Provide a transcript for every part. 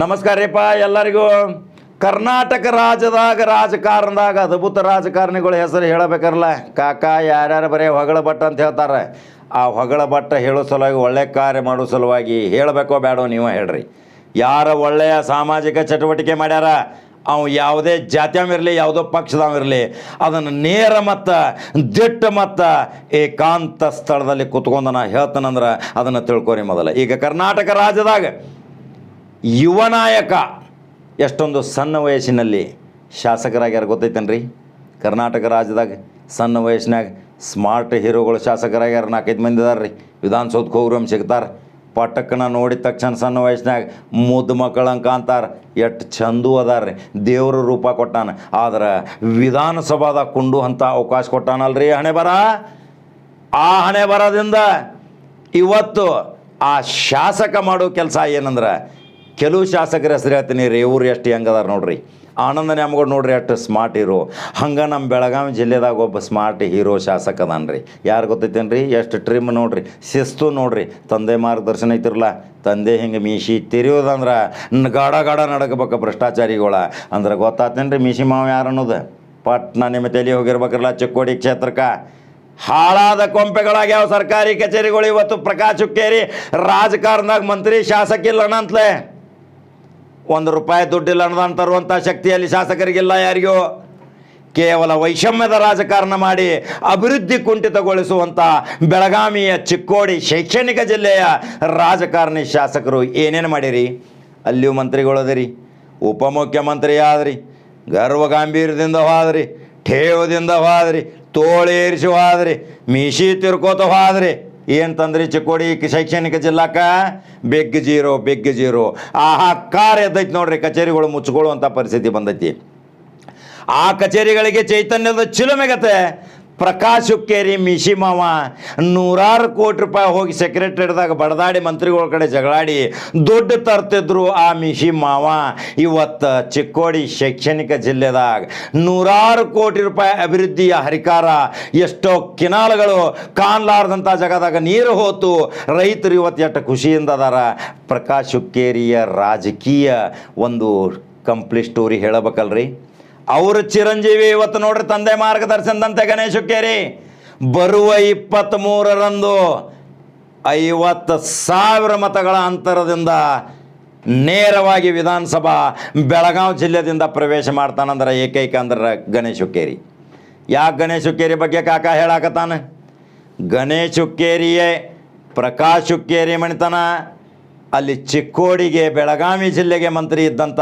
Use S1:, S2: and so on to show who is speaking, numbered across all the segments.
S1: ನಮಸ್ಕಾರ ರೀಪ್ಪ ಎಲ್ಲರಿಗೂ. ಕರ್ನಾಟಕ ರಾಜ್ಯದಾಗ ರಾಜಕಾರಣದಾಗ ಅದ್ಭುತ ರಾಜಕಾರಣಿಗಳ ಹೆಸರು ಹೇಳಬೇಕಲ್ಲ ಕಾಕ ಯಾರ್ಯಾರು ಬರೀ ಹೊಗಳ ಭಟ್ಟ ಅಂತ ಹೇಳ್ತಾರೆ. ಆ ಹೊಗಳ ಭಟ್ಟ ಹೇಳೋ ಸಲುವಾಗಿ ಒಳ್ಳೆ ಕಾರ್ಯ ಮಾಡೋ ಸಲುವಾಗಿ ಹೇಳಬೇಕೋ ಬೇಡೋ ನೀವು ಹೇಳ್ರಿ. ಯಾರ ಒಳ್ಳೆಯ ಸಾಮಾಜಿಕ ಚಟುವಟಿಕೆ ಮಾಡ್ಯಾರ, ಅವು ಯಾವುದೇ ಜಾತ್ಯವಿರಲಿ ಯಾವುದೋ ಪಕ್ಷದವಿರಲಿ ಅದನ್ನು ನೇರ ಮತ್ತು, ದಿಟ್ಟ ಮತ್ತು ಏಕಾಂತ ಸ್ಥಳದಲ್ಲಿ ಕುತ್ಕೊಂಡು ನಾನು ಹೇಳ್ತಾನಂದ್ರೆ ಅದನ್ನು ತಿಳ್ಕೊರಿ ಮೊದಲ. ಈಗ ಕರ್ನಾಟಕ ರಾಜ್ಯದಾಗ ಯುವ ನಾಯಕ. ಎಷ್ಟೊಂದು ಸಣ್ಣ ವಯಸ್ಸಿನಲ್ಲಿ ಶಾಸಕರಾಗ್ಯಾರ ಗೊತ್ತೈತೇನ್ರಿ? ಕರ್ನಾಟಕ ರಾಜ್ಯದಾಗ ಸಣ್ಣ ವಯಸ್ಸಿನಾಗ ಸ್ಮಾರ್ಟ್ ಹೀರೋಗಳು ಶಾಸಕರಾಗ್ಯಾರ. ನಾಲ್ಕೈದು ಮಂದಿ ಇದಾರೆ ರೀ ವಿಧಾನಸೌಧಕ್ಕೆ ಹೋಗ್ರಮ್ ಸಿಗ್ತಾರೆ. ಪಟಕ್ಕನ ನೋಡಿದ ತಕ್ಷಣ ಸಣ್ಣ ವಯಸ್ಸಿನಾಗ ಮುದ್ದು ಮಕ್ಕಳಂಕ ಅಂತಾರೆ. ಎಷ್ಟು ಚಂದು ಅದಾರ್ರಿ. ದೇವ್ರ ರೂಪ ಕೊಟ್ಟಾನ. ಆದ್ರೆ ವಿಧಾನಸಭಾದಾಗ ಕುಂಡು ಅಂತ ಅವಕಾಶ ಕೊಟ್ಟಾನಲ್ರಿ. ಹಣೆ ಬರ? ಆ ಹಣೆ ಬರದಿಂದ ಇವತ್ತು ಆ ಶಾಸಕ ಮಾಡೋ ಕೆಲಸ ಏನಂದ್ರೆ ಕೆಲವು ಶಾಸಕರ ಹೆಸರು ಹೇಳ್ತೀನಿ ರೀ, ಇವ್ರು ಎಷ್ಟು ಹೆಂಗದಾರ ನೋಡ್ರಿ. ಆನಂದ ನ್ಯಾಮಗೌಡ ನೋಡ್ರಿ ಎಷ್ಟು ಸ್ಮಾರ್ಟ್ ಹೀರೋ ಹಂಗೆ ನಮ್ಮ ಬೆಳಗಾವಿ ಜಿಲ್ಲೆದಾಗ ಒಬ್ಬ ಸ್ಮಾರ್ಟ್ ಹೀರೋ ಶಾಸಕ ಅದಾನ್ರಿ ಯಾರು ಗೊತ್ತೈತೇನ್ರಿ ಎಷ್ಟು ಟ್ರಿಮ್ ನೋಡ್ರಿ, ಶಿಸ್ತು ನೋಡ್ರಿ. ತಂದೆ ಮಾರ್ಗದರ್ಶನ ಐತಿರಲ್ಲ ತಂದೆ ಹಿಂಗೆ ಮೀಸಿ ತೆರೆಯೋದಂದ್ರೆ ಗಾಡ ಗಾಡ ನಡಕಬೇಕು ಭ್ರಷ್ಟಾಚಾರಿಗಳ. ಅಂದ್ರೆ ಗೊತ್ತಾತೇನ್ರಿ ಮೀಸಿ ಮಾವ ಯಾರು ಅನ್ನೋದು? ಪಟ್ನ ನಿಮ್ಮ ತಲೆ ಹೋಗಿರ್ಬೇಕ್ರಲ್ಲ ಚಿಕ್ಕೋಡಿ ಕ್ಷೇತ್ರಕ್ಕೆ. ಹಾಳಾದ ಕೊಂಪೆಗಳಾಗ್ಯಾವ ಸರ್ಕಾರಿ ಕಚೇರಿಗಳು ಇವತ್ತು ಪ್ರಕಾಶ್ ಹುಕ್ಕೇರಿ ರಾಜಕಾರಣದಾಗ ಮಂತ್ರಿ ಶಾಸಕ ಅನ್ನಂತ್ಲೆ ಒಂದು ರೂಪಾಯಿ ದುಡ್ಡಿಲ್ಲ ಅನ್ನೋದನ್ನ ತರುವಂಥ ಶಕ್ತಿಯಲ್ಲಿ ಶಾಸಕರಿಗಿಲ್ಲ ಯಾರಿಗೂ. ಕೇವಲ ವೈಷಮ್ಯದ ರಾಜಕಾರಣ ಮಾಡಿ ಅಭಿವೃದ್ಧಿ ಕುಂಠಿತಗೊಳಿಸುವಂಥ ಬೆಳಗಾವಿಯ ಚಿಕ್ಕೋಡಿ ಶೈಕ್ಷಣಿಕ ಜಿಲ್ಲೆಯ ರಾಜಕಾರಣಿ ಶಾಸಕರು ಏನೇನು ಮಾಡಿರಿ? ಅಲ್ಲಿಯೂ ಮಂತ್ರಿಗಳು ಅದರಿ, ಉಪಮುಖ್ಯಮಂತ್ರಿ ಆದ್ರಿ ಗರ್ವ ಗಾಂಭೀರ್ಯದಿಂದ ಹೋದ್ರಿ ಠೇವದಿಂದ ಹೋದ್ರಿ ತೋಳೇರಿಸಿ ಹೋದ್ರಿ ಮೀಸಿ ತಿರ್ಕೋತ ಹೋದ್ರಿ ಏನು ತಂದ್ರಿ ಚಿಕ್ಕೋಡಿ? ಶೈಕ್ಷಣಿಕ ಜಿಲ್ಲಾಕ ಬೆಗ್ ಜೀರೋ ಬೆಗ್ ಜೀರೋ. ಆಹಾ, ಕಾರ್ ಎದ್ದೈತಿ ನೋಡ್ರಿ, ಕಚೇರಿಗಳು ಮುಚ್ಕೊಳ್ಳುವಂಥ ಪರಿಸ್ಥಿತಿ ಬಂದೈತಿ. ಆ ಕಚೇರಿಗಳಿಗೆ ಚೈತನ್ಯದ ಚಿಲುಮೆಗತೆ ಪ್ರಕಾಶ್ ಹುಕ್ಕೇರಿ ಮಿಶಿ ಮಾವ ನೂರಾರು ಕೋಟಿ ರೂಪಾಯಿ ಹೋಗಿ ಸೆಕ್ರೆಟರಿದಾಗ ಬಡದಾಡಿ ಮಂತ್ರಿಗಳ ಕಡೆ ಜಗಳಾಡಿ ದುಡ್ಡು ತರ್ತಿದ್ರು ಆ ಮಾವ. ಇವತ್ತು ಚಿಕ್ಕೋಡಿ ಶೈಕ್ಷಣಿಕ ಜಿಲ್ಲೆದಾಗ ನೂರಾರು ಕೋಟಿ ರೂಪಾಯಿ ಅಭಿವೃದ್ಧಿಯ ಹರಿಕಾರ. ಎಷ್ಟೋ ಕಿನಾಲ್ಗಳು ಕಾಣಲಾರ್ದಂಥ ಜಾಗದಾಗ ನೀರು ಹೋತು. ರೈತರು ಇವತ್ತು ಎಷ್ಟು ಖುಷಿಯಿಂದ ಅದಾರ. ಪ್ರಕಾಶ್ ಹುಕ್ಕೇರಿಯ ರಾಜಕೀಯ ಒಂದು ಕಂಪ್ಲೀಟ್ ಸ್ಟೋರಿ ಹೇಳಬೇಕಲ್ರಿ? ಅವ್ರ ಚಿರಂಜೀವಿ ಇವತ್ತು ನೋಡ್ರಿ, ತಂದೆ ಮಾರ್ಗದರ್ಶನದಂತೆ ಗಣೇಶ ಹುಕ್ಕೇರಿ. ಬರುವ ಇಪ್ಪತ್ತ್ಮೂರರಂದು ಐವತ್ತು ಸಾವಿರ ಮತಗಳ ಅಂತರದಿಂದ ನೇರವಾಗಿ ವಿಧಾನಸಭಾ ಬೆಳಗಾವಿ ಜಿಲ್ಲೆದಿಂದ ಪ್ರವೇಶ ಮಾಡ್ತಾನಂದ್ರೆ ಏಕೈಕ ಅಂದ್ರೆ ಗಣೇಶ್ ಹುಕ್ಕೇರಿ. ಯಾಕೆ ಗಣೇಶ ಕೇರಿ ಬಗ್ಗೆ ಕಾಕ ಹೇಳಾಕತ್ತಾನ? ಗಣೇಶ ಕೇರಿಯೇ ಪ್ರಕಾಶ್ ಕೇರಿ ಮಣಿತನ. ಅಲ್ಲಿ ಚಿಕ್ಕೋಡಿಗೆ, ಬೆಳಗಾವಿ ಜಿಲ್ಲೆಗೆ ಮಂತ್ರಿ ಇದ್ದಂಥ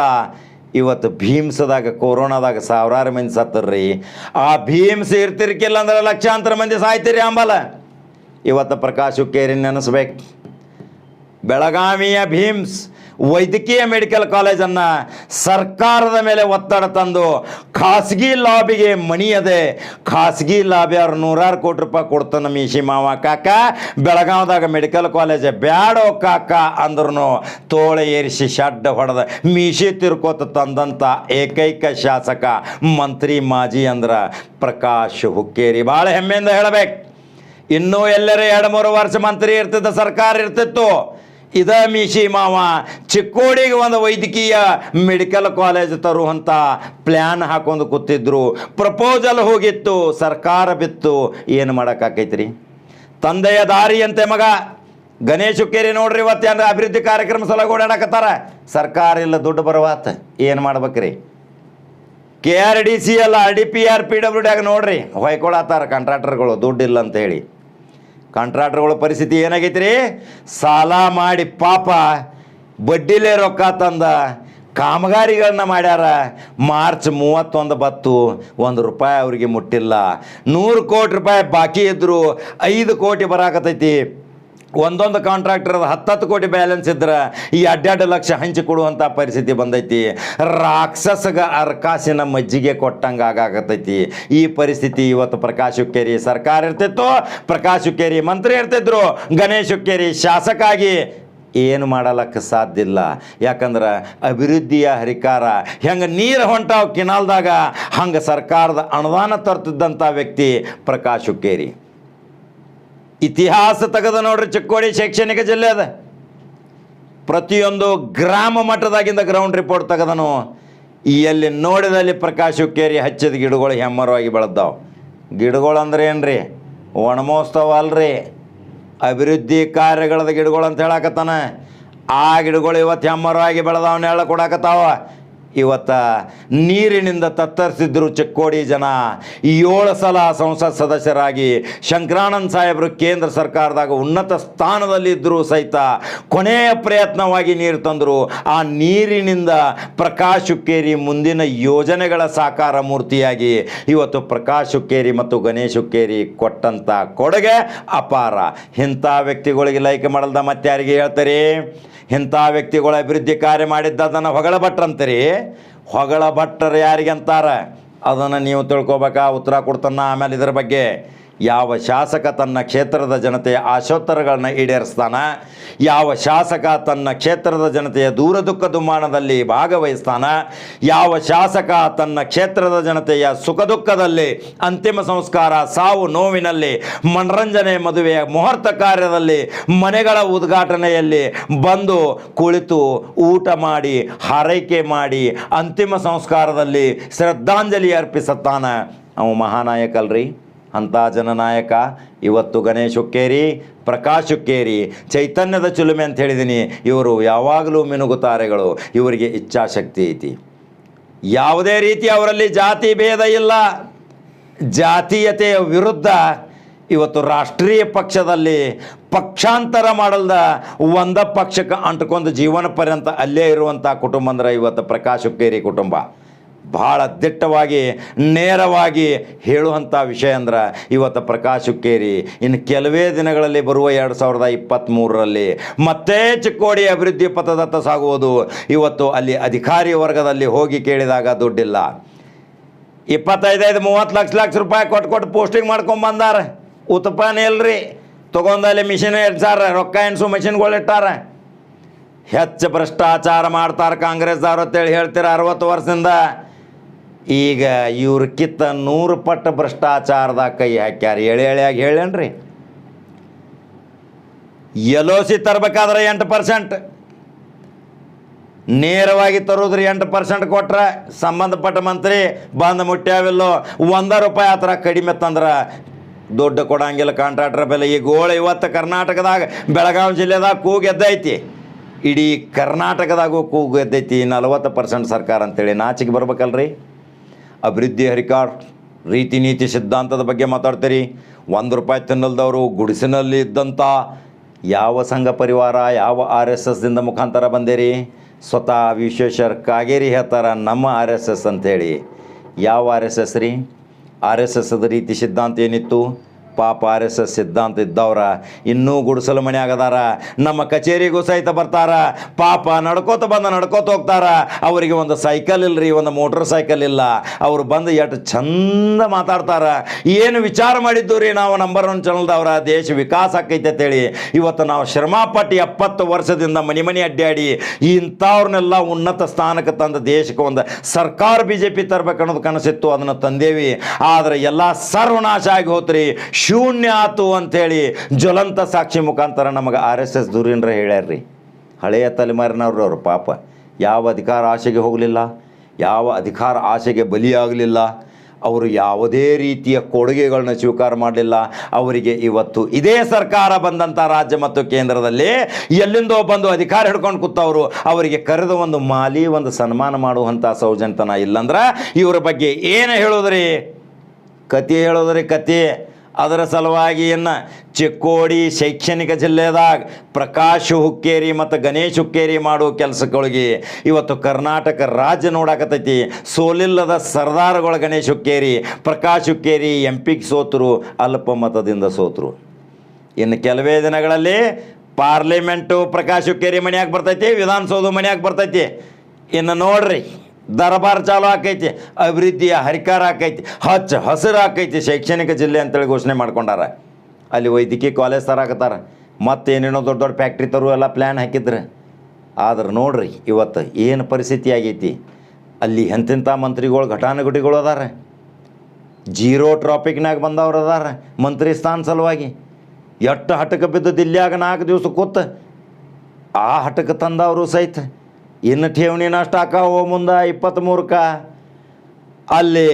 S1: ಇವತ್ತು ಭೀಮ್ಸದಾಗ, ಕೊರೋನಾದಾಗ ಸಾವಿರಾರು ಮಂದಿ ಸತ್ತರ್ರಿ. ಆ ಭೀಮ್ಸ್ ಇರ್ತಿರ್ಕಿಲ್ಲ ಅಂದ್ರೆ ಲಕ್ಷಾಂತರ ಮಂದಿ ಸಾಯ್ತಿರಿ ಅಂಬಲ. ಇವತ್ತು ಪ್ರಕಾಶ್ ಹುಕ್ಕೇರಿ ನೆನೆಸ್ಬೇಕು. ಬೆಳಗಾವಿಯ ಭೀಮ್ಸ್ ವೈದ್ಯಕೀಯ ಮೆಡಿಕಲ್ ಕಾಲೇಜನ್ನು ಸರ್ಕಾರದ ಮೇಲೆ ಒತ್ತಡ ತಂದು ಖಾಸಗಿ ಲಾಬಿಗೆ ಮಣಿಯದೆ ಖಾಸಗಿ ಲಾಬಿ ಅವ್ರು ನೂರಾರು ಕೋಟಿ ರೂಪಾಯಿ ಕೊಡ್ತಾನೆ ಮೀಶಿ ಮಾವ ಕಾಕ. ಬೆಳಗಾವ್ದಾಗ ಮೆಡಿಕಲ್ ಕಾಲೇಜ್ ಬ್ಯಾಡೋ ಕಾಕ ಅಂದ್ರೂ ತೋಳೆ ಏರಿಸಿ ಶಡ್ಡ ಹೊಡೆದ ಮೀಶಿ ತಿರ್ಕೋತ ತಂದಂಥ ಏಕೈಕ ಶಾಸಕ ಮಂತ್ರಿ ಮಾಜಿ ಅಂದ್ರೆ ಪ್ರಕಾಶ್ ಹುಕ್ಕೇರಿ. ಭಾಳ ಹೆಮ್ಮೆಯಿಂದ ಹೇಳಬೇಕು. ಇನ್ನೂ ಎಲ್ಲರೇ ಎರಡು ಮೂರು ವರ್ಷ ಮಂತ್ರಿ ಇರ್ತಿದ್ದ ಸರ್ಕಾರ ಇರ್ತಿತ್ತು. ಇದ ಮೀಶಿ ಮಾವ, ಚಿಕ್ಕೋಡಿಗೆ ಒಂದು ವೈದ್ಯಕೀಯ ಮೆಡಿಕಲ್ ಕಾಲೇಜ್ ತರುವಂಥ ಪ್ಲ್ಯಾನ್ ಹಾಕೊಂಡು ಕೂತಿದ್ರು. ಪ್ರಪೋಸಲ್ ಹೋಗಿತ್ತು, ಸರ್ಕಾರ ಬಿತ್ತು. ಏನು ಮಾಡೋಕ್ಕಾಕೈತ್ರಿ ತಂದೆಯ ದಾರಿಯಂತೆ ಮಗ, ಗಣೇಶ ಕೇರಿ ನೋಡ್ರಿ ಇವತ್ತು ಅಂದ್ರೆ ಅಭಿವೃದ್ಧಿ ಕಾರ್ಯಕ್ರಮ ಸಲ ಓಡಾಡಕತ್ತಾರ ಸರ್ಕಾರ ಇಲ್ಲ, ದುಡ್ಡು ಬರವಾತ ಏನು ಮಾಡ್ಬೇಕ್ರಿ? ಕೆ ಆರ್ ಡಿ ಸಿ ಅಲ್ಲ D P R P W ಡ್ಯಾಗ ನೋಡ್ರಿ, ಹೊಯ್ಕೊಳತ್ತಾರ ಕಾಂಟ್ರಾಕ್ಟರ್ಗಳು ದುಡ್ಡಿಲ್ಲ ಅಂತ ಹೇಳಿ. ಕಾಂಟ್ರಾಕ್ಟರ್ಗಳ ಪರಿಸ್ಥಿತಿ ಏನಾಗೈತಿ ರೀ ಸಾಲ ಮಾಡಿ ಪಾಪ ಬಡ್ಡಿಲೇ ರೊಕ್ಕ ತಂದ ಕಾಮಗಾರಿಗಳನ್ನ ಮಾಡ್ಯಾರ. ಮಾರ್ಚ್ ಮೂವತ್ತೊಂದು ಬತ್ತು ಒಂದು ರೂಪಾಯಿ ಅವರಿಗೆ ಮುಟ್ಟಿಲ್ಲ. ನೂರು ಕೋಟಿ ರೂಪಾಯಿ ಬಾಕಿ ಇದ್ದರು ಐದು ಕೋಟಿ ಬರಾಕತೈತಿ ಒಂದೊಂದು ಕಾಂಟ್ರಾಕ್ಟರ್ ಹತ್ತತ್ತು ಕೋಟಿ ಬ್ಯಾಲೆನ್ಸ್ ಇದ್ರೆ ಈ ಅಡ್ಡೆರಡು ಲಕ್ಷ ಹಂಚಿ ಕೊಡುವಂಥ ಪರಿಸ್ಥಿತಿ ಬಂದೈತಿ. ರಾಕ್ಷಸಗ ಅರ್ಕಾಸಿನ ಮಜ್ಜಿಗೆ ಕೊಟ್ಟಂಗೆ ಆಗಾಕತ್ತೈತಿ. ಈ ಪರಿಸ್ಥಿತಿ ಇವತ್ತು ಪ್ರಕಾಶ್ ಹುಕ್ಕೇರಿ ಸರ್ಕಾರ ಇರ್ತಿತ್ತು. ಪ್ರಕಾಶ್ ಹುಕ್ಕೇರಿ ಮಂತ್ರಿ ಇರ್ತಿದ್ರು. ಗಣೇಶ್ ಹುಕ್ಕೇರಿ ಶಾಸಕ ಆಗಿ ಏನು ಮಾಡಲಕ್ಕೆ ಸಾಧ್ಯ ಇಲ್ಲ. ಯಾಕಂದ್ರೆ ಅಭಿವೃದ್ಧಿಯ ಹರಿಕಾರ ಹೆಂಗೆ ನೀರು ಹೊಂಟಾವ್ ಕಿನಾಲ್ದಾಗ ಹಂಗೆ ಸರ್ಕಾರದ ಅನುದಾನ ತರ್ತಿದ್ದಂಥ ವ್ಯಕ್ತಿ ಪ್ರಕಾಶ್ ಹುಕ್ಕೇರಿ. ಇತಿಹಾಸ ತೆಗೆದ ನೋಡ್ರಿ ಚಿಕ್ಕೋಡಿ ಶೈಕ್ಷಣಿಕ ಜಿಲ್ಲೆ ಅದ. ಪ್ರತಿಯೊಂದು ಗ್ರಾಮ ಮಟ್ಟದಾಗಿಂದ ಗ್ರೌಂಡ್ ರಿಪೋರ್ಟ್ ತೆಗೆದನು. ಎಲ್ಲಿ ನೋಡಿದಲ್ಲಿ ಪ್ರಕಾಶ್ ಹುಕ್ಕೇರಿ ಹಚ್ಚಿದ ಗಿಡಗಳು ಹೆಮ್ಮರವಾಗಿ ಬೆಳೆದ್ದಾವ. ಗಿಡಗಳು ಅಂದ್ರೆ ಏನ್ರಿ? ಒಣಮೋಸ್ತವ ಅಲ್ರಿ. ಅಭಿವೃದ್ಧಿ ಕಾರ್ಯಗಳದ ಗಿಡಗಳು ಅಂತ ಹೇಳಕತ್ತಾನ. ಆ ಗಿಡಗಳು ಇವತ್ತು ಹೆಮ್ಮರವಾಗಿ ಬೆಳೆದವನ್ನೆಲ್ಲ ಕೊಡಕತ್ತಾವ. ಇವತ್ತ ನೀರಿನಿಂದ ತತ್ತರಿಸಿದ್ರು ಚಿಕ್ಕೋಡಿ ಜನ. ಏಳು ಸಲ ಸಂಸತ್ ಸದಸ್ಯರಾಗಿ ಶಂಕರಾನಂದ್ ಸಾಹೇಬರು ಕೇಂದ್ರ ಸರ್ಕಾರದಾಗ ಉನ್ನತ ಸ್ಥಾನದಲ್ಲಿದ್ದರೂ ಸಹಿತ ಕೊನೆಯ ಪ್ರಯತ್ನವಾಗಿ ನೀರು ತಂದರು. ಆ ನೀರಿನಿಂದ ಪ್ರಕಾಶ್ ಹುಕ್ಕೇರಿ ಮುಂದಿನ ಯೋಜನೆಗಳ ಸಾಕಾರ ಮೂರ್ತಿಯಾಗಿ ಇವತ್ತು ಪ್ರಕಾಶ್ ಹುಕ್ಕೇರಿ ಮತ್ತು ಗಣೇಶ್ ಹುಕ್ಕೇರಿ ಕೊಟ್ಟಂಥ ಕೊಡುಗೆ ಅಪಾರ. ಇಂಥ ವ್ಯಕ್ತಿಗಳಿಗೆ ಲೈಕ್ ಮಾಡಲ್ದ ಮತ್ತೆ ಯಾರಿಗೆ ಹೇಳ್ತಾರೆ. ಇಂಥ ವ್ಯಕ್ತಿಗಳ ಅಭಿವೃದ್ಧಿ ಕಾರ್ಯ ಮಾಡಿದ್ದ ಅದನ್ನು ಹೊಗಳ ಭಟ್ರಂತೀರಿ ಹೊಗಳ ಭಟ್ಟರು ಯಾರಿಗೆ ಅಂತಾರೆ? ಅದನ್ನು ನೀವು ತಿಳ್ಕೊಬೇಕಾ? ಉತ್ತರ ಕೊಡ್ತಾನ ಆಮೇಲೆ ಇದ್ರ ಬಗ್ಗೆ. ಯಾವ ಶಾಸಕ ತನ್ನ ಕ್ಷೇತ್ರದ ಜನತೆಯ ಆಶೋತ್ತರಗಳನ್ನು ಈಡೇರಿಸ್ತಾನ? ಯಾವ ಶಾಸಕ ತನ್ನ ಕ್ಷೇತ್ರದ ಜನತೆಯ ದೂರ ದುಃಖ ದುಮ್ಮಾನದಲ್ಲಿ ಭಾಗವಹಿಸ್ತಾನ? ಯಾವ ಶಾಸಕ ತನ್ನ ಕ್ಷೇತ್ರದ ಜನತೆಯ ಸುಖ ದುಃಖದಲ್ಲಿ ಅಂತಿಮ ಸಂಸ್ಕಾರ ಸಾವು ನೋವಿನಲ್ಲಿ ಮನರಂಜನೆ ಮದುವೆಯ ಮುಹೂರ್ತ ಕಾರ್ಯದಲ್ಲಿ ಮನೆಗಳ ಉದ್ಘಾಟನೆಯಲ್ಲಿ ಬಂದು ಕುಳಿತು ಊಟ ಮಾಡಿ, ಹಾರೈಕೆ ಮಾಡಿ ಅಂತಿಮ ಸಂಸ್ಕಾರದಲ್ಲಿ ಶ್ರದ್ಧಾಂಜಲಿ ಅರ್ಪಿಸುತ್ತಾನ? ಅವು ಮಹಾನಾಯಕ ಅಲ್ರಿ ಅಂಥ ಜನನಾಯಕ, ಇವತ್ತು ಗಣೇಶ್ ಹುಕ್ಕೇರಿ, ಪ್ರಕಾಶ್ ಹುಕ್ಕೇರಿ, ಚೈತನ್ಯದ ಚುಲುಮೆ ಅಂತ ಹೇಳಿದ್ದೀನಿ ಇವರು ಯಾವಾಗಲೂ ಮಿನುಗುತಾರೆಗಳು ಇವರಿಗೆ ಇಚ್ಛಾಶಕ್ತಿ ಐತಿ. ಯಾವುದೇ ರೀತಿ ಅವರಲ್ಲಿ ಜಾತಿ ಭೇದ ಇಲ್ಲ. ಜಾತೀಯತೆಯ ವಿರುದ್ಧ ಇವತ್ತು ರಾಷ್ಟ್ರೀಯ ಪಕ್ಷದಲ್ಲಿ ಪಕ್ಷಾಂತರ ಮಾಡಲ್ದ ಒಂದ ಪಕ್ಷಕ್ಕೆ ಅಂಟ್ಕೊಂಡು ಜೀವನ ಪರ್ಯಂತ ಅಲ್ಲೇ ಇರುವಂಥ ಕುಟುಂಬ ಅಂದರೆ ಇವತ್ತು ಪ್ರಕಾಶ್ ಹುಕ್ಕೇರಿ ಕುಟುಂಬ. ಭಾಳ ದಿಟ್ಟವಾಗಿ, ನೇರವಾಗಿ ಹೇಳುವಂಥ ವಿಷಯ ಅಂದ್ರೆ ಇವತ್ತು ಪ್ರಕಾಶ್ ಹುಕ್ಕೇರಿ ಇನ್ನು ಕೆಲವೇ ದಿನಗಳಲ್ಲಿ ಬರುವ ಎರಡು ಸಾವಿರದ ಇಪ್ಪತ್ತ್ಮೂರರಲ್ಲಿ ಮತ್ತೆ ಚಿಕ್ಕೋಡಿ ಅಭಿವೃದ್ಧಿ ಪಥದತ್ತ ಸಾಗುವುದು. ಇವತ್ತು ಅಲ್ಲಿ ಅಧಿಕಾರಿ ವರ್ಗದಲ್ಲಿ ಹೋಗಿ ಕೇಳಿದಾಗ ದುಡ್ಡಿಲ್ಲ. ಇಪ್ಪತ್ತೈದೈದು, ಮೂವತ್ತು ಲಕ್ಷ ಲಕ್ಷ ರೂಪಾಯಿ ಕೊಟ್ಟು ಕೊಟ್ಟು ಪೋಸ್ಟಿಂಗ್ ಮಾಡ್ಕೊಂಬಂದಾರ ಉತ್ಪಾನೆ ಇಲ್ರಿ ತೊಗೊಂಡಲ್ಲಿ ಮಿಷಿನ್ ಇಡ್ಸಾರ, ರೊಕ್ಕ ಎಣಿಸು ಮಿಷಿನ್ಗಳು ಇಟ್ಟಾರೆ. ಹೆಚ್ಚು ಭ್ರಷ್ಟಾಚಾರ ಮಾಡ್ತಾರೆ ಕಾಂಗ್ರೆಸ್ದವ್ರು ಅಂತೇಳಿ ಹೇಳ್ತೀರ ಅರವತ್ತು ವರ್ಷದಿಂದ. ಈಗ ಇವ್ರಕ್ಕಿಂತ ನೂರು ಪಟ್ಟು ಭ್ರಷ್ಟಾಚಾರದಾಗ ಕೈ ಹಾಕ್ಯಾರ. ಎಳೆ ಎಳೆಯಾಗಿ ಹೇಳೇನ್ರಿ? ಎಲೋಸಿ ತರಬೇಕಾದ್ರೆ ಎಂಟು ಪರ್ಸೆಂಟ್. ನೇರವಾಗಿ ತರೋದ್ರಿ ಎಂಟು ಪರ್ಸೆಂಟ್ ಕೊಟ್ರೆ ಸಂಬಂಧಪಟ್ಟ ಮಂತ್ರಿ ಬಂದು ಮುಟ್ಟ್ಯಾವಿಲ್ಲೋ ಒಂದ ರೂಪಾಯಿ ಆ ಥರ ಕಡಿಮೆ ತಂದ್ರೆ ದುಡ್ಡು ಕೊಡಂಗಿಲ್ಲ ಕಾಂಟ್ರಾಕ್ಟರ್ ಬೆಲೆ. ಈ ಗೋಳು ಇವತ್ತು ಕರ್ನಾಟಕದಾಗ, ಬೆಳಗಾವಿ ಜಿಲ್ಲೆದಾಗ ಕೂಗೆದ್ದೈತಿ ಇಡೀ ಕರ್ನಾಟಕದಾಗೂ ಕೂಗು ಎದ್ದೈತಿ. ನಲವತ್ತು ಪರ್ಸೆಂಟ್ ಸರ್ಕಾರ ಅಂತೇಳಿ ನಾಚಿಗೆ ಬರ್ಬೇಕಲ್ರಿ? ಅಭಿವೃದ್ಧಿ ಹರಿಕಾರ್ ರೀತಿ ನೀತಿ ಸಿದ್ಧಾಂತದ ಬಗ್ಗೆ ಮಾತಾಡ್ತೀರಿ. ಒಂದು ರೂಪಾಯಿ ತಿನ್ನಲ್ದವರು ಗುಡಿಸಿನಲ್ಲಿ ಇದ್ದಂಥ ಯಾವ ಸಂಘ ಪರಿವಾರ, ಯಾವ ಆರ್ ಎಸ್ ಎಸ್ದಿಂದ ಮುಖಾಂತರ ಬಂದಿರಿ? ಸ್ವತಃ ವಿಶ್ವೇಶ್ವರ ಕಾಗೇರಿ ಹೇಳ್ತಾರೆ, ನಮ್ಮ ಆರ್ ಎಸ್ ಎಸ್ ಅಂಥೇಳಿ ಯಾವ ಆರ್ ಎಸ್ ಎಸ್ ರೀ? ಆರ್ ಎಸ್ ಎಸ್ದ ರೀತಿ ಸಿದ್ಧಾಂತ ಏನಿತ್ತು? ಪಾಪ ಆರ್ ಎಸ್ ಎಸ್ ಸಿದ್ಧಾಂತ ಇದ್ದವ್ರ, ಇನ್ನೂ ಗುಡಿಸಲು ಮನೆ ಆಗದಾರ, ನಮ್ಮ ಕಚೇರಿಗೂ ಸಹಿತ ಬರ್ತಾರ, ಪಾಪ ನಡ್ಕೋತ ಬಂದ ನಡ್ಕೋತ ಹೋಗ್ತಾರ, ಅವರಿಗೆ ಒಂದು ಸೈಕಲ್ ಇಲ್ರಿ, ಒಂದು ಮೋಟ್ರ್ ಸೈಕಲ್ ಇಲ್ಲ, ಅವ್ರು ಬಂದು ಎಷ್ಟು ಚಂದ ಮಾತಾಡ್ತಾರ. ಏನು ವಿಚಾರ ಮಾಡಿದ್ದು ರೀ ನಾವು ನಂಬರ್ ಒನ್ ಚಾನಲ್ದವ್ರ ದೇಶ ವಿಕಾಸ ಆಕೈತೆ ಅಂತೇಳಿ. ಇವತ್ತು ನಾವು ಶ್ರಮಪಟ್ಟು ಎಪ್ಪತ್ತು ವರ್ಷದಿಂದ ಮನೆ ಮನೆ ಅಡ್ಡಾಡಿ, ಇಂಥವ್ರನ್ನೆಲ್ಲ ಉನ್ನತ ಸ್ಥಾನಕ್ಕೆ ತಂದ ದೇಶಕ್ಕೆ ಒಂದು ಸರ್ಕಾರ ಬಿ ಜೆ ಪಿ ತರ್ಬೇಕು ಅನ್ನೋದು ಕನಸಿತ್ತು, ಅದನ್ನು ತಂದೇವಿ. ಆದರೆ ಎಲ್ಲ ಸರ್ವನಾಶ ಆಗಿ ಹೋತ್ರಿ. ಶೂನ್ಯ ಆತು ಅಂಥೇಳಿ ಜ್ವಲಂತ ಸಾಕ್ಷಿ ಮುಖಾಂತರ ನಮಗೆ ಆರ್ ಎಸ್ ಎಸ್ ದುರೀನ್ರ ಹೇಳ್ಯಾರ್ರಿ. ಹಳೆಯ ತಲೆಮಾರಿನವ್ರು ಅವರು ಪಾಪ. ಯಾವ ಅಧಿಕಾರ ಆಸೆಗೆ ಹೋಗಲಿಲ್ಲ, ಯಾವ ಅಧಿಕಾರ ಆಸೆಗೆ ಬಲಿಯಾಗಲಿಲ್ಲ, ಅವರು ಯಾವುದೇ ರೀತಿಯ ಕೊಡುಗೆಗಳನ್ನ ಸ್ವೀಕಾರ ಮಾಡಲಿಲ್ಲ. ಅವರಿಗೆ ಇವತ್ತು ಇದೇ ಸರ್ಕಾರ ಬಂದಂಥ ರಾಜ್ಯ ಮತ್ತು ಕೇಂದ್ರದಲ್ಲಿ ಎಲ್ಲಿಂದೋ ಬಂದು ಅಧಿಕಾರ ಹಿಡ್ಕೊಂಡು ಕೂತವರು, ಅವರಿಗೆ ಕರೆದು ಒಂದು ಮಾಲಿ, ಒಂದು ಸನ್ಮಾನ ಮಾಡುವಂಥ ಸೌಜನ್ಯತನ ಇಲ್ಲಂದ್ರೆ ಇವರ ಬಗ್ಗೆ ಏನು ಹೇಳೋದ್ರಿ? ಕತೆ ಹೇಳೋದ್ರಿ ಕತೆ ಅದರ ಸಲುವಾಗಿ ಇನ್ನು ಚಿಕ್ಕೋಡಿ ಶೈಕ್ಷಣಿಕ ಜಿಲ್ಲೆದಾಗ ಪ್ರಕಾಶ್ ಹುಕ್ಕೇರಿ ಮತ್ತು ಗಣೇಶ್ ಹುಕ್ಕೇರಿ ಮಾಡುವ ಕೆಲಸಗಳಿಗೆ ಇವತ್ತು ಕರ್ನಾಟಕ ರಾಜ್ಯ ನೋಡಾಕತ್ತೈತಿ. ಸೋಲಿಲ್ಲದ ಸರ್ದಾರಗಳ ಗಣೇಶ್ ಹುಕ್ಕೇರಿ, ಪ್ರಕಾಶ್ ಹುಕ್ಕೇರಿ ಎಂ ಪಿಗೆ ಸೋತರು, ಅಲ್ಪ ಮತದಿಂದ ಸೋತರು. ಇನ್ನು ಕೆಲವೇ ದಿನಗಳಲ್ಲಿ ಪಾರ್ಲಿಮೆಂಟು ಪ್ರಕಾಶ್ ಹುಕ್ಕೇರಿ ಮನೆಯಾಗಿ ಬರ್ತೈತಿ, ವಿಧಾನಸೌಧ ಮನ್ಯಾಗ ಬರ್ತೈತಿ. ಇನ್ನು ನೋಡ್ರಿ. ದರ್ಬಾರ್ ಚಾಲು ಆಕೈತಿ, ಅಭಿವೃದ್ಧಿಯ ಹರಿಕಾರ ಆಕೈತಿ, ಹಚ್ಚ ಹಸಿರು ಆಕೈತಿ, ಶೈಕ್ಷಣಿಕ ಜಿಲ್ಲೆ ಅಂತೇಳಿ ಘೋಷಣೆ ಮಾಡ್ಕೊಂಡಾರ. ಅಲ್ಲಿ ವೈದ್ಯಕೀಯ ಕಾಲೇಜ್ ತರಾಕತ್ತಾರ. ಮತ್ತೇನೇನೋ ದೊಡ್ಡ ದೊಡ್ಡ ಫ್ಯಾಕ್ಟ್ರಿ ತರು ಎಲ್ಲ ಪ್ಲ್ಯಾನ್ ಹಾಕಿದ್ರು. ಆದ್ರೆ ನೋಡ್ರಿ, ಇವತ್ತು ಏನು ಪರಿಸ್ಥಿತಿ ಆಗೈತಿ? ಅಲ್ಲಿ ಎಂತೆಂಥ ಮಂತ್ರಿಗಳು ಘಟಾನುಘಟಿಗಳು ಅದಾರ? ಜೀರೋ ಟ್ರಾಪಿಕ್ನಾಗ ಬಂದವ್ರು ಅದಾರ ಮಂತ್ರಿ ಸ್ಥಾನ ಸಲುವಾಗಿ. ಎಷ್ಟು ಹಟಕ ಬಿದ್ದು ದಿಲ್ಲಿಯಾಗ ನಾಲ್ಕು ದಿವಸ ಕೂತ್ ಆ ಹಟಕ ತಂದವರು ಸಹಿತ ಇನ್ನು ಠೇವಣಿನ ಅಷ್ಟು ಮುಂದ ಮುಂದೆ ಇಪ್ಪತ್ತ್ಮೂರಕ್ಕೆ ಅಲ್ಲಿ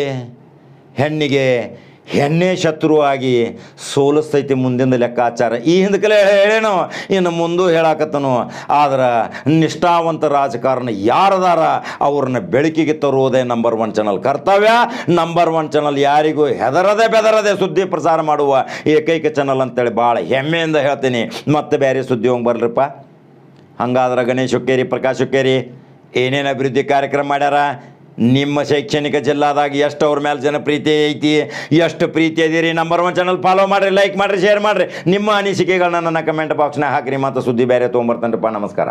S1: ಹೆಣ್ಣಿಗೆ ಹೆಣ್ಣೆ ಶತ್ರುವಾಗಿ ಸೋಲಿಸ್ತೈತಿ ಮುಂದಿನ ಲೆಕ್ಕಾಚಾರ. ಈ ಹಿಂದಕಲೇ ಹೇಳೇನೋ? ಇನ್ನು ಮುಂದೂ ಹೇಳಾಕತ್ತನು. ಆದ್ರೆ ನಿಷ್ಠಾವಂತ ರಾಜಕಾರಣ ಯಾರದಾರ ಅವ್ರನ್ನ ಬೆಳಕಿಗೆ ತರುವುದೇ ನಂಬರ್ ಒನ್ ಚಾನಲ್ ಕರ್ತವ್ಯ ನಂಬರ್ ಒನ್ ಚಾನಲ್ ಯಾರಿಗೂ ಹೆದರದೆ ಬೆದರದೆ ಸುದ್ದಿ ಪ್ರಸಾರ ಮಾಡುವ ಏಕೈಕ ಚಾನಲ್ ಅಂತೇಳಿ ಭಾಳ ಹೆಮ್ಮೆಯಿಂದ ಹೇಳ್ತೀನಿ. ಮತ್ತೆ ಬೇರೆ ಸುದ್ದಿ ಹೋಗಿ ಬರ್ರಿಪ್ಪ ಹಂಗಾದ್ರೆ ಗಣೇಶ್ ಹುಕ್ಕೇರಿ, ಪ್ರಕಾಶ್ ಹುಕ್ಕೇರಿ, ಏನೇನು ಅಭಿವೃದ್ಧಿ ಕಾರ್ಯಕ್ರಮ ಮಾಡ್ಯಾರ? ನಿಮ್ಮ ಶೈಕ್ಷಣಿಕ ಜಿಲ್ಲಾದಾಗ ಎಷ್ಟು ಅವ್ರ ಮೇಲೆ ಜನಪ್ರೀತಿ ಐತಿ, ಎಷ್ಟು ಪ್ರೀತಿ ಇದೀರಿ ನಂಬರ್ ಒನ್ ಚಾನಲ್ ಫಾಲೋ ಮಾಡಿರಿ ಲೈಕ್ ಮಾಡಿರಿ ಶೇರ್ ಮಾಡಿರಿ. ನಿಮ್ಮ ಅನಿಸಿಕೆಗಳನ್ನ ನನ್ನ ಕಮೆಂಟ್ ಬಾಕ್ಸ್ನಾಗ ಹಾಕಿರಿ ಮತ್ತು ಸುದ್ದಿ ಬೇರೆ ತೊಗೊಂಬರ್ತೇನ್ರಪ್ಪ. ನಮಸ್ಕಾರ.